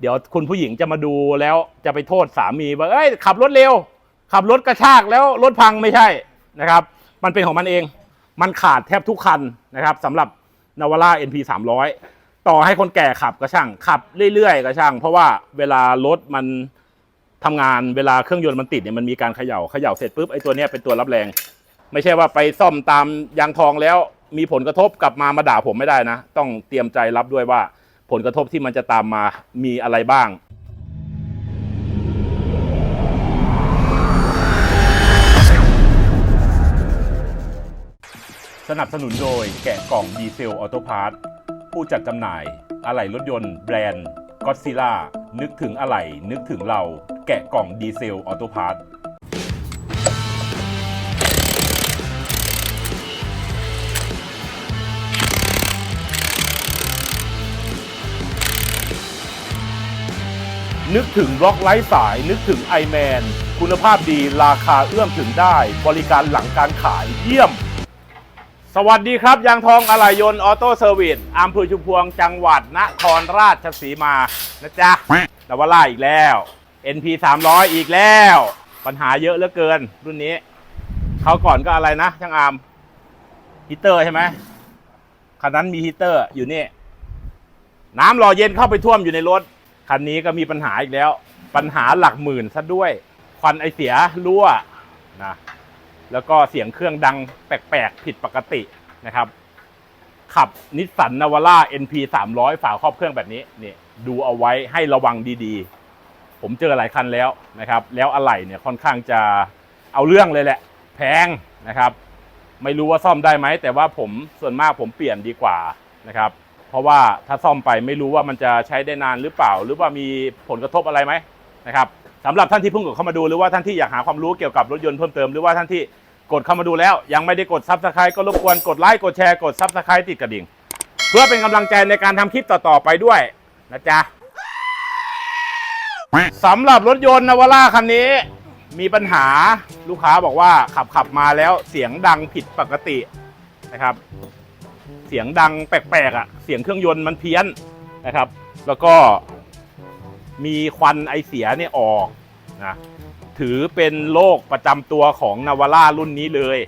เดี๋ยวคุณผู้หญิงจะมาดูแล้วจะไปโทษสามีว่าเอ้ยขับรถเร็ว ขับรถกระชากแล้วรถพังไม่ใช่นะครับ มันเป็นของมันเอง มันขาดแทบทุกคันนะครับสำหรับนาวาร่า NP 300 ต่อให้คนแก่ขับก็ช่าง ขับเรื่อยๆก็ช่าง เพราะว่าเวลารถมันทำงานเวลาเครื่องยนต์มันติดเนี่ยมันมีการเขย่าเขย่าเสร็จปุ๊บไอ้ตัวเนี้ยเป็นตัวรับแรง ไม่ใช่ว่าไปซ่อมตามยางทองแล้วมีผลกระทบกลับมามาด่าผมไม่ได้นะ ต้องเตรียมใจรับด้วยว่า ผลกระทบที่มันจะตามมามีอะไรบ้างสนับสนุนโดยแกะกล่องดีเซลออโตพาร์ทผู้จัดจำหน่าย อะไหล่รถยนต์แบรนด์ก็ซิล่านึกถึงอะไหล่นึกถึงเรา แกะกล่องดีเซลออโตพาร์ท นึกถึงบล็อกไร้สาย นึกถึง i m a n คุณภาพดีราคาเอื้อมถึงได้ บริการหลังการขายเยี่ยม สวัสดีครับ ยางทองอะไหล่ยนต์ออโต้เซอร์วิสอำเภอชุมพวงจังหวัดนครราชสีมา นะจ๊ะนวาร่าอีกแล้ว NP 300 อีกแล้ว ปัญหาเยอะเหลือเกิน รุ่นนี้เขาก่อนก็อะไรนะช่างอามฮีเตอร์ใช่ไหมคันนั้นมีฮีเตอร์อยู่นี่ น้ำหล่อเย็นเข้าไปท่วมอยู่ในรถ คันนี้ก็มีปัญหาอีกแล้ว ปัญหาหลักหมื่นซะด้วย ควันไอเสียรั่วนะแล้วก็เสียงเครื่องดังแปลกๆ ผิดปกตินะครับ ขับนิสสันนาวาร่า NP 300 ฝาครอบเครื่องแบบนี้นี่ดูเอาไว้ให้ระวังดีๆ ผมเจอหลายคันแล้วนะครับ แล้วอะไหล่เนี่ยค่อนข้างจะเอาเรื่องเลยแหละ แพงนะครับ ไม่รู้ว่าซ่อมได้ไหม แต่ว่าผมส่วนมากผมเปลี่ยนดีกว่านะครับ เพราะว่าถ้าซ่อมไปไม่รู้ว่ามันจะใช้ได้นานหรือเปล่า หรือว่ามีผลกระทบอะไรไหมนะครับสำหรับท่านที่เพิ่งกดเข้ามาดูหรือว่าท่านที่อยากหาความรู้เกี่ยวกับรถยนต์เพิ่มเติมหรือว่าท่านที่กดเข้ามาดูแล้ว ยังไม่ได้กดซับสไครต์ก็รบกวนกดไลค์กดแชร์กดซับสไครต์ติดกระดิ่ง เพื่อเป็นกำลังใจในการทำคลิปต่อๆไปด้วยนะจ๊ะสำหรับรถยนต์นาวาร่าคันนี้ มีปัญหาลูกค้าบอกว่าขับขับมาแล้วเสียงดังผิดปกตินะครับ เสียงดังแปลกๆอะเสียงเครื่องยนต์มันเพี้ยนนะครับ แล้วก็มีควันไอเสียเนี่ยออกนะถือเป็นโรคประจำตัวของนาวาร่ารุ่นนี้เลย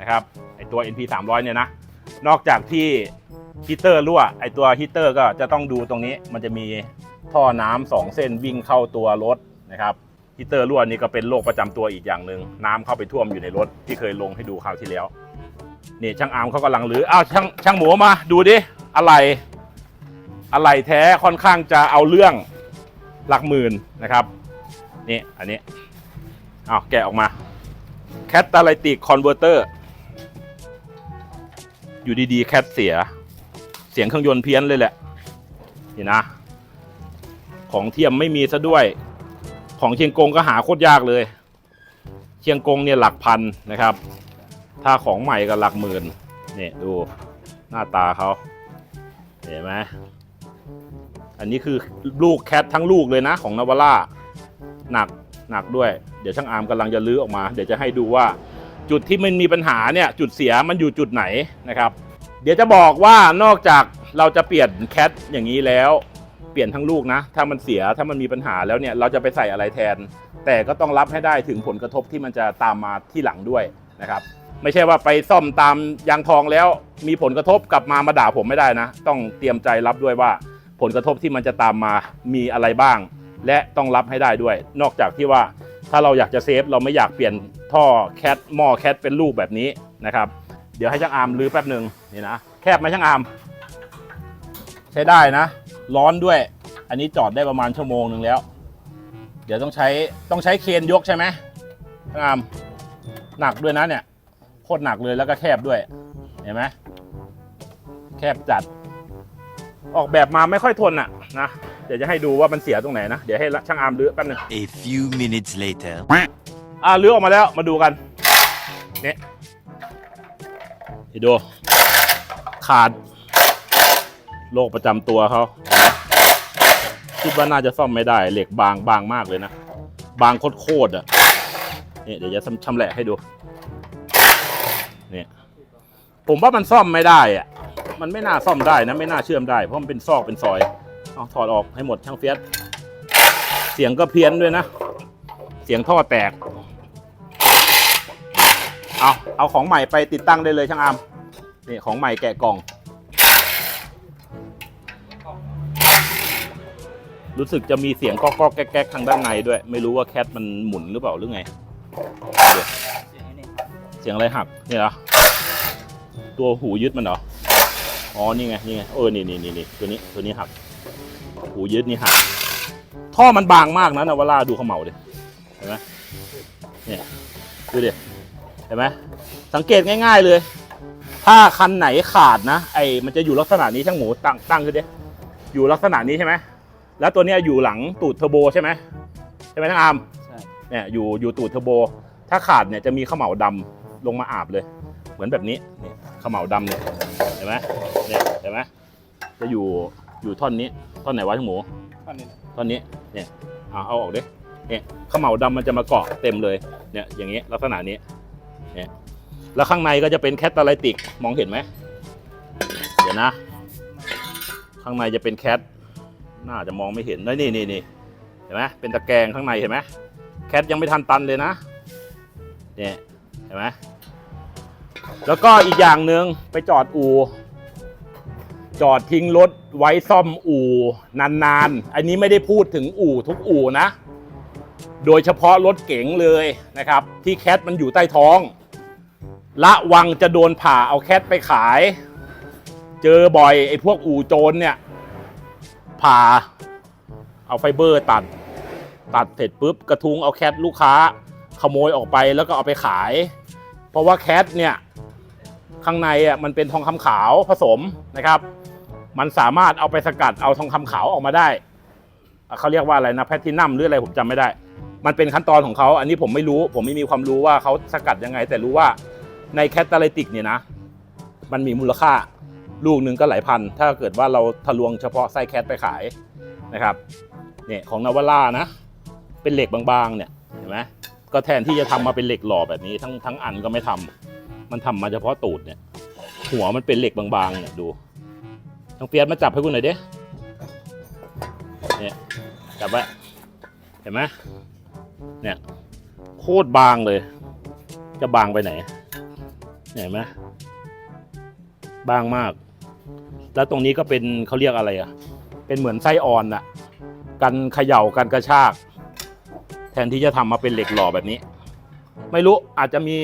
นะครับไอตัว NP 300เนี่ยนะนอกจากที่ฮีเตอร์รั่วไอตัวฮีเตอร์ก็จะต้องดูตรงนี้มันจะมีท่อน้ำสองเส้นวิ่งเข้าตัวรถนะครับฮีเตอร์รั่วนี่ก็เป็นโรคประจำตัวอีกอย่างหนึ่งน้ำเข้าไปท่วมอยู่ในรถที่เคยลงให้ดูคราวที่แล้ว นี่ช่างอาร์มเขากำลังรื้ออ้าวช่างช่างหมูมาดูดิอะไร อะไรแท้ค่อนข้างจะเอาเรื่องหลักหมื่นนะครับนี่อันนี้อ้าวแกะออกมาแคตตาไลติกคอนเวอร์เตอร์อยู่ดีๆ แคทเสีย เสียงเครื่องยนต์เพี้ยนเลยแหละนี่นะ ของเทียมไม่มีซะด้วย ของเชียงกงก็หาโคตรยากเลย เชียงกงเนี่ยหลักพันนะครับ ถ้าของใหม่ก็หลักหมื่นเนี่ยดูหน้าตาเขาเห็นไหมอันนี้คือลูกแคททั้งลูกเลยนะของนาวาร่าหนักหนักด้วย เดี๋ยวช่างอาร์มกำลังจะลื้อออกมา เดี๋ยวจะให้ดูว่าจุดที่มันมีปัญหาเนี่ยจุดเสียมันอยู่จุดไหนนะครับ เดี๋ยวจะบอกว่านอกจากเราจะเปลี่ยนแคทอย่างนี้แล้ว เปลี่ยนทั้งลูกนะ ถ้ามันเสียถ้ามันมีปัญหาแล้วเนี่ยเราจะไปใส่อะไรแทน แต่ก็ต้องรับให้ได้ถึงผลกระทบที่มันจะตามมาที่หลังด้วยนะครับ ไม่ใช่ว่าไปซ่อมตามยางทองแล้ว มีผลกระทบกลับมามาด่าผมไม่ได้นะ ต้องเตรียมใจรับด้วยว่า ผลกระทบที่มันจะตามมามีอะไรบ้าง และต้องรับให้ได้ด้วย นอกจากที่ว่าถ้าเราอยากจะเซฟเราไม่อยากเปลี่ยนท่อแคทหม้อแคทเป็นลูกแบบนี้นะครับ เดี๋ยวให้ช่างอาร์มรื้อแป๊บหนึ่งนี่นะแคบไหมช่างอาร์มใช้ได้นะ ร้อนด้วย อันนี้จอดได้ประมาณชั่วโมงหนึ่งแล้ว เดี๋ยวต้องใช้ต้องใช้เคนยกใช่ไหมช่างอาร์มหนักด้วยนะเนี่ย โคตรหนักเลยแล้วก็แคบด้วย เห็นไหมแคบจัด ออกแบบมาไม่ค่อยทนอะนะเดี๋ยวจะให้ดูว่ามันเสียตรงไหนนะ เดี๋ยวให้ช่างอาร์มรื้อแป๊บหนึง A few minutes later. อ่ารื้อออกมาแล้วมาดูกันเนี่ยดู ขาดโรคประจำตัวเขาคิดว่าน่าจะซ่อมไม่ได้ เหล็กบางบางมากเลยนะ บางโคตรๆอะนี่เดี๋ยวจะชำแหละให้ดู เนี่ยผมว่ามันซ่อมไม่ได้อะมันไม่น่าซ่อมได้นะไม่น่าเชื่อมได้เพราะมันเป็นซอกเป็นซอยเอาถอดออกให้หมดช่างเฟียสเสียงก็เพี้ยนด้วยนะ เสียงท่อแตก เอาเอาของใหม่ไปติดตั้งได้เลยช่างอามนี่ของใหม่แกะกล่อง รู้สึกจะมีเสียงก๊อกก๊อแก๊กแก๊กทางด้านในด้วย ไม่รู้ว่าแคทมันหมุนหรือเปล่าหรือไง เสียงอะไรหักนี่เหรอ ตัวหูยึดมันเหรอ อ๋อ นี่ไง นี่ไง เออ นี่นี่นี่นี่ตัวนี้ ตัวนี้หัก หูยึดนี่หัก ท่อมันบางมากนะนาวาร่าดูเขมเหลาดิ เห็นไหมเนี่ย ดูดิ เห็นไหมสังเกตง่าย ๆเลย ถ้าคันไหนขาดนะ ไอ้ มันจะอยู่ลักษณะนี้ช่างหมูตั้งตั้งขึ้นดิอยู่ลักษณะนี้ใช่ไหม แล้วตัวเนี้ยอยู่หลังตูดเทอร์โบใช่ไหมใช่ไหมทั้งอาร์มใช่เนี่ย อยู่ อยู่ตูดเทอร์โบ ถ้าขาดเนี่ยจะมีเขมเหลาดำลงมาอาบเลย เหมือนแบบนี้นี่เขมเหลาดำเนี่ยเห็นไหมเนี่ยเห็นไหมจะอยู่อยู่ท่อนนี้ท่อนไหนวะทั้งหมูท่อนนี้นะท่อนนี้เนี่ยเอาเอาออกดิเนี่ยเขมเหลาดำมันจะมาเกาะเต็มเลยเนี่ยอย่างนี้ลักษณะนี้เนี่ยแล้วข้างในก็จะเป็นแคตตาไลติกมองเห็นไหมเดี๋ยวนะ ข้างในจะเป็นแคทน่าจะมองไม่เห็นนี่นี่นี่เห็นไหมเป็นตะแกรงข้างในเห็นไหมแคทยังไม่ทันตันเลยนะเนี่ยเห็นไหม แล้วก็อีกอย่างหนึ่งไปจอดอู่จอดทิ้งรถไว้ซ่อมอู่นานๆ อันนี้ไม่ได้พูดถึงอู่ทุกอู่นะ โดยเฉพาะรถเก๋งเลยนะครับ ที่แคทมันอยู่ใต้ท้อง ละวังจะโดนผ่าเอาแคทไปขาย เจอบ่อยไอ้พวกอู่โจรเนี่ยผ่าเอาไฟเบอร์ตัด ตัดเสร็จปุ๊บกระทุงเอาแคทลูกค้า ขโมยออกไปแล้วก็เอาไปขาย เพราะว่าแคทเนี่ย ข้างในอะมันเป็นทองคำขาวผสมนะครับ มันสามารถเอาไปสกัดเอาทองคำขาวออกมาได้เขาเรียกว่าอะไรนะแพทินัมหรืออะไรผมจำไม่ได้ มันเป็นขั้นตอนของเขาอันนี้ผมไม่รู้ ผมไม่มีความรู้ว่าเขาสกัดยังไง แต่รู้ว่าในแคตตาลิติกเนี่ยนะ มันมีมูลค่าลูกหนึ่งก็หลายพัน ถ้าเกิดว่าเราทะลวงเฉพาะไส้แคทไปขายนะครับเนี่ยของนาวาร่านะ เป็นเหล็กบางๆเนี่ยเห็นไหมก็แทนที่จะทำมาเป็นเหล็กหล่อแบบนี้ทั้งทั้งอันก็ไม่ทำ มันทำมาเฉพาะตูดเนี่ย หัวมันเป็นเหล็กบางๆเนี่ยดูต้องเปียสมาจับให้กูหน่อยเดิเนี่ยจับไว้เห็นไหมเนี่ยโคตรบางเลย จะบางไปไหนเนี่ยเห็นไหมบางมาก แล้วตรงนี้ก็เป็นเขาเรียกอะไรอะ เป็นเหมือนไส้อ่อนอะกันเขย่ากันกระชาก แทนที่จะทำมาเป็นเหล็กหล่อแบบนี้ ไม่รู้อาจจะมี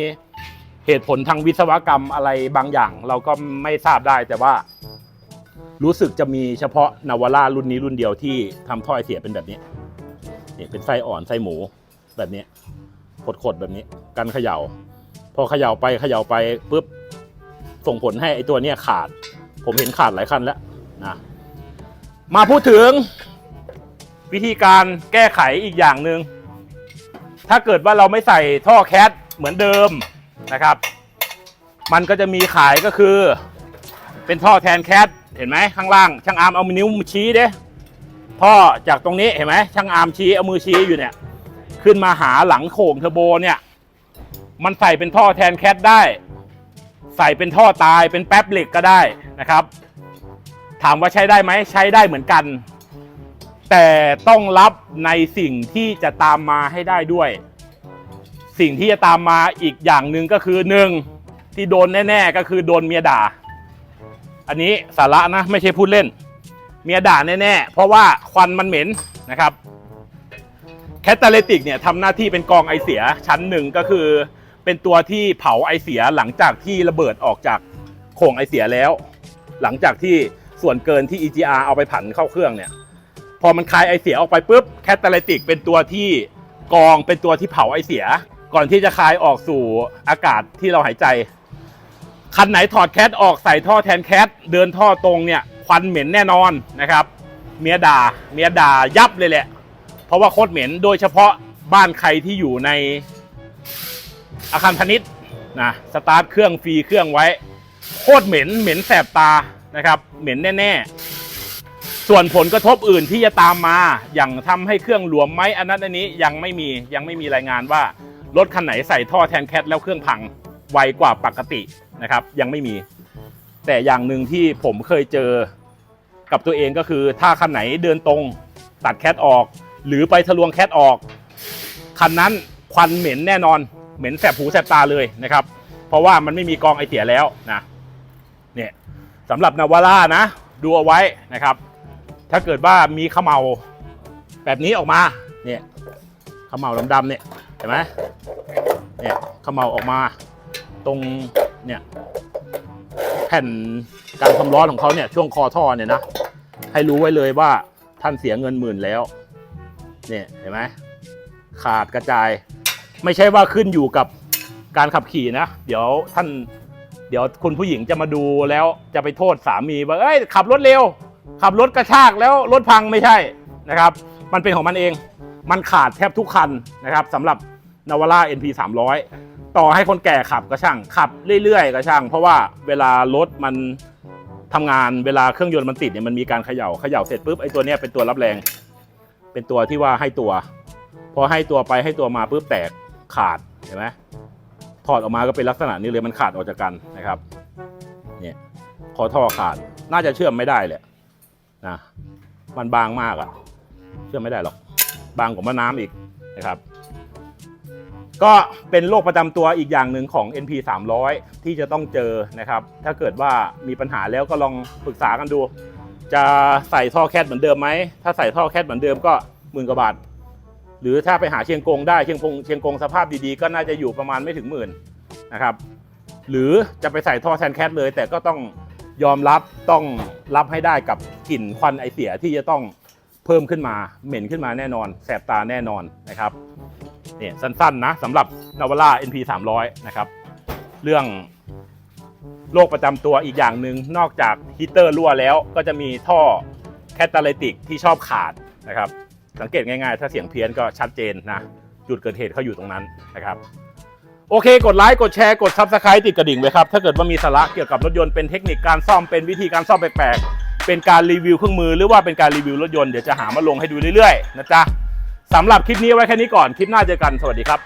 เหตุผลทางวิศวกรรมอะไรบางอย่าง เราก็ไม่ทราบได้แต่ว่า รู้สึกจะมีเฉพาะนาวาร่ารุ่นนี้รุ่นเดียวที่ทำท่อไอเสียเป็นแบบนี้นี่เป็นไส้อ่อนไส้หมูแบบนี้ขดๆแบบนี้กันเขย่า พอเขย่าไปเขย่าไปปุ๊บส่งผลให้ไอตัวเนี้ยขาด ผมเห็นขาดหลายคันแล้วนะมาพูดถึงวิธีการแก้ไขอีกอย่างหนึ่งถ้าเกิดว่าเราไม่ใส่ท่อแคทเหมือนเดิม นะครับ มันก็จะมีขายก็คือ เป็นท่อแทนแคทเห็นไหมข้างล่าง ช่างอาร์มเอานิ้วชี้เด้ท่อจากตรงนี้เห็นไหมช่างอาร์มชี้เอามือชี้อยู่เนี่ยขึ้นมาหาหลังโข่งเทอร์โบเนี่ย มันใส่เป็นท่อแทนแคทได้ ใส่เป็นท่อตายเป็นแป๊บเหล็กก็ได้นะครับ ถามว่าใช้ได้ไหมใช้ได้เหมือนกัน แต่ต้องรับในสิ่งที่จะตามมาให้ได้ด้วย สิ่งที่จะตามมาอีกอย่างหนึ่งก็คือหนึ่งที่โดนแน่ ๆ ก็คือโดนเมียด่า อันนี้สาระนะไม่ใช่พูดเล่น เมียด่าแน่ๆ เพราะว่าควันมันเหม็นนะครับแคตตาเลติกเนี่ยทำหน้าที่เป็นกองไอเสียชั้นหนึ่งก็คือเป็นตัวที่เผาไอเสียหลังจากที่ระเบิดออกจากโขงไอเสียแล้ว หลังจากที่ส่วนเกินที่ EGR เอาไปผันเข้าเครื่องเนี่ยพอมันคายไอเสียออกไปปุ๊บแคตตาลิติกเป็นตัวที่กองเป็นตัวที่เผาไอเสีย ก่อนที่จะคายออกสู่อากาศที่เราหายใจ คันไหนถอดแคทออกใส่ท่อแทนแคทเดินท่อตรงเนี่ยควันเหม็นแน่นอนนะครับเมียด่าเมียด่ายับเลยแหละ เพราะว่าโคตรเหม็นโดยเฉพาะบ้านใครที่อยู่ในอาคารพาณิชย์นะสตาร์ทเครื่องฟรีเครื่องไว้ โคตรเหม็นเหม็นแสบตานะครับ เหม็นแน่ๆ ส่วนผลกระทบอื่นที่จะตามมา อย่างทำให้เครื่องหลวมไหมอันนั้นอันนี้ยังไม่มียังไม่มีรายงานว่า รถคันไหนใส่ท่อแทนแคทแล้วเครื่องพังไวกว่าปกตินะครับ ยังไม่มี แต่อย่างหนึ่งที่ผมเคยเจอกับตัวเองก็คือถ้าคันไหนเดินตรงตัดแคทออก หรือไปทะลวงแคทออกคันนั้นควันเหม็นแน่นอนเหม็นแสบหูแสบตาเลยนะครับ เพราะว่ามันไม่มีกองไอเสียแล้วนะเนี่ยสำหรับนาวาร่านะดูเอาไว้นะครับ ถ้าเกิดว่ามีขมเมาแบบนี้ออกมาเนี่ย ขมเมาดำๆเนี่ยเห็นไหมเนี่ยเขมเมาออกมา ตรงเนี่ยแผ่นการความร้อนของเขาเนี่ยช่วงคอท่อเนี่ยนะให้รู้ไว้เลยว่าท่านเสียเงินหมื่นแล้วเนี่ยเห็นไหมขาดกระจาย ไม่ใช่ว่าขึ้นอยู่กับการขับขี่นะ เดี๋ยวท่าน เดี๋ยวคุณผู้หญิงจะมาดูแล้วจะไปโทษสามีว่าเอ้ยขับรถเร็ว ขับรถกระชากแล้วรถพังไม่ใช่นะครับ มันเป็นของมันเอง มันขาดแทบทุกคันนะครับสำหรับนาวาร่า NP 300 ต่อให้คนแก่ขับก็ช่างขับเรื่อยๆก็ช่าง เพราะว่าเวลารถมันทำงานเวลาเครื่องยนต์มันติดเนี่ยมันมีการเขย่าเขย่าเสร็จปุ๊บไอ้ตัวเนี้ยเป็นตัวรับแรง เป็นตัวที่ว่าให้ตัว พอให้ตัวไปให้ตัวมาปุ๊บแตกขาดเห็นไหมถอดออกมาก็เป็นลักษณะนี้เลยมันขาดออกจากกันนะครับเนี่ยคอท่อขาดน่าจะเชื่อมไม่ได้เลยนะมันบางมากอะเชื่อมไม่ได้หรอก บางกว่าแม่น้ำอีกนะครับ ก็เป็นโรคประจำตัวอีกอย่างหนึ่งของ NP 300 ที่จะต้องเจอนะครับ ถ้าเกิดว่ามีปัญหาแล้วก็ลองปรึกษากันดู จะใส่ท่อแคทเหมือนเดิมไหม ถ้าใส่ท่อแคทเหมือนเดิมก็หมื่นกว่าบาท หรือถ้าไปหาเชียงกงได้เชียงกงเชียงกงสภาพดีๆ ก็น่าจะอยู่ประมาณไม่ถึงหมื่นนะครับหรือจะไปใส่ท่อแทนแคทเลย แต่ก็ต้องยอมรับต้องรับให้ได้กับกลิ่นควันไอเสียที่จะต้อง เพิ่มขึ้นมาเหม็นขึ้นมาแน่นอน แสบตาแน่นอนนะครับเนี่ยสั้นๆนะสำหรับนาวาร่า NP 300นะครับเรื่องโรคประจำตัวอีกอย่างหนึ่งนอกจากฮีตเตอร์รั่วแล้วก็จะมีท่อแคตตาลิติกที่ชอบขาดนะครับ สังเกตง่ายๆ ถ้าเสียงเพี้ยนก็ชัดเจนนะ จุดเกิดเหตุเขาอยู่ตรงนั้นนะครับ โอเค กดไลค์กดแชร์กด Subscribe ติดกระดิ่งไว้ครับ ถ้าเกิดว่ามีสาระเกี่ยวกับรถยนต์เป็นเทคนิคการซ่อมเป็นวิธีการซ่อมแปลกๆ เป็นการรีวิวเครื่องมือหรือว่าเป็นการรีวิวรถยนต์เดี๋ยวจะหามาลงให้ดูเรื่อยๆนะจ๊ะสำหรับคลิปนี้ไว้แค่นี้ก่อนคลิปหน้าเจอกันสวัสดีครับ